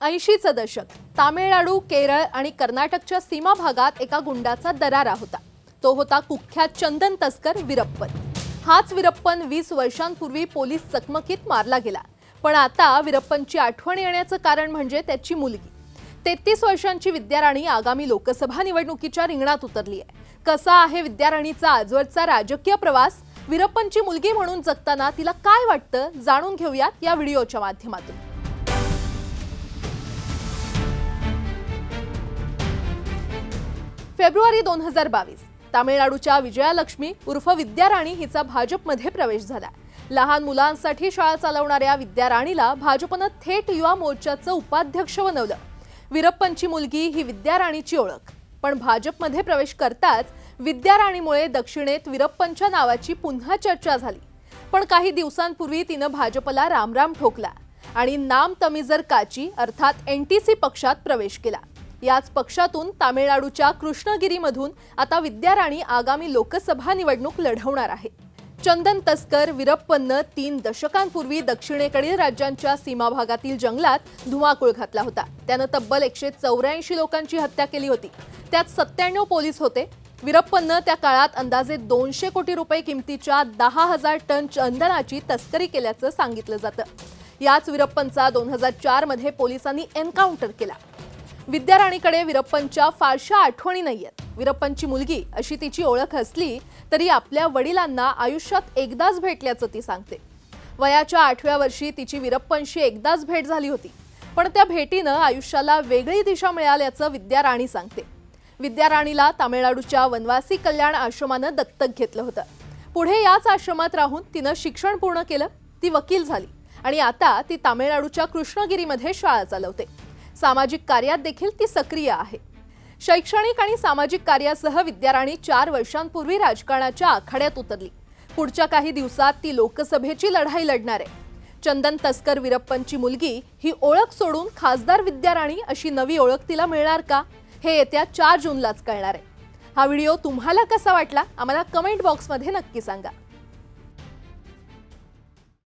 ऐंशीचं दशक. तामिळनाडू केरळ आणि कर्नाटकच्या सीमा भागात एका गुंडाचा दरारा होता. तो होता कुख्यात चंदन तस्कर विरप्पन. हाच विरप्पन वीस वर्षांपूर्वी पोलीस चकमकीत मारला गेला. पण आता विरप्पनची आठवण येण्याचं कारण म्हणजे त्याची मुलगी. तेहतीस वर्षांची विद्याराणी आगामी लोकसभा निवडणुकीच्या रिंगणात उतरली आहे कसा आहे विद्याराणीचा आजवरचा राजकीय प्रवास? विरप्पनची मुलगी म्हणून जगताना तिला काय वाटतं? जाणून घेऊयात या व्हिडिओच्या माध्यमातून. फेब्रुवारी दोन हजार बावीस. तामिळनाडूच्या विजयालक्ष्मी उर्फ विद्याराणी हिचा भाजपमध्ये प्रवेश झाला. लहान मुलांसाठी शाळा चालवणाऱ्या विद्याराणीला भाजपनं थेट युवा मोर्चाचं उपाध्यक्ष बनवलं. विरप्पनची मुलगी ही विद्याराणीची ओळख. पण भाजपमध्ये प्रवेश करताच विद्याराणीमुळे दक्षिणेत विरप्पनच्या नावाची पुन्हा चर्चा झाली. पण काही दिवसांपूर्वी तिनं भाजपला रामराम ठोकला आणि नाम तमिजर काची अर्थात एन टी सी पक्षात प्रवेश केला. याच पक्षातून तामिळनाडूच्या कृष्णगिरीमधून आता विद्याराणी आगामी लोकसभा निवडणूक लढवणार आहे. चंदन तस्कर विरप्पन्न तीन दशकांपूर्वी दक्षिणेकडील राज्यांच्या सीमा भागातील जंगलात धुमाकूळ घातला होता. त्यानं तब्बल एकशे चौऱ्याऐंशी लोकांची हत्या केली होती. त्यात सत्त्याण्णव पोलीस होते. विरप्पन्न त्या काळात अंदाजे दोनशे कोटी रुपये किमतीच्या दहा हजार टन चंदनाची तस्करी केल्याचं सांगितलं जातं. याच विरप्पनचा दोन हजार चारमध्ये पोलिसांनी एन्काउंटर केला. विद्याराणीकडे विरप्पनच्या फारशा आठवणी नाहीयेत. विरप्पनची मुलगी अशी तिची ओळख असली तरी आपल्या वडिलांना आयुष्यात एकदाच भेटल्याचं ती सांगते. वयाच्या आठव्या वर्षी तिची विरप्पनशी एकदाच भेट झाली होती. पण त्या भेटीनं आयुष्याला वेगळी दिशा मिळाल्याचं विद्याराणी सांगते. विद्याराणीला तामिळनाडूच्या वनवासी कल्याण आश्रमानं दत्तक घेतलं होतं. पुढे याच आश्रमात राहून तिनं शिक्षण पूर्ण केलं ती वकील झाली आणि आता ती तामिळनाडूच्या कृष्णगिरीमध्ये शाळा चालवते. सामाजिक कार्यात देखील ती सक्रिय आहे. शैक्षणिक आणि सामाजिक कार्यासह विद्याराणी चार वर्षांपूर्वी राजकारणाच्या आखाड्यात उतरली. पुढच्या काही दिवसात ती लोकसभेची लढाई लढणार आहे. चंदन तस्कर विरप्पनची मुलगी ही ओळख सोडून खासदार विद्याराणी अशी नवी ओळख तिला मिळणार का? हे येत्या चार जूनलाच कळणार आहे. हा व्हिडिओ तुम्हाला कसा वाटला? आम्हाला कमेंट बॉक्समध्ये नक्की सांगा.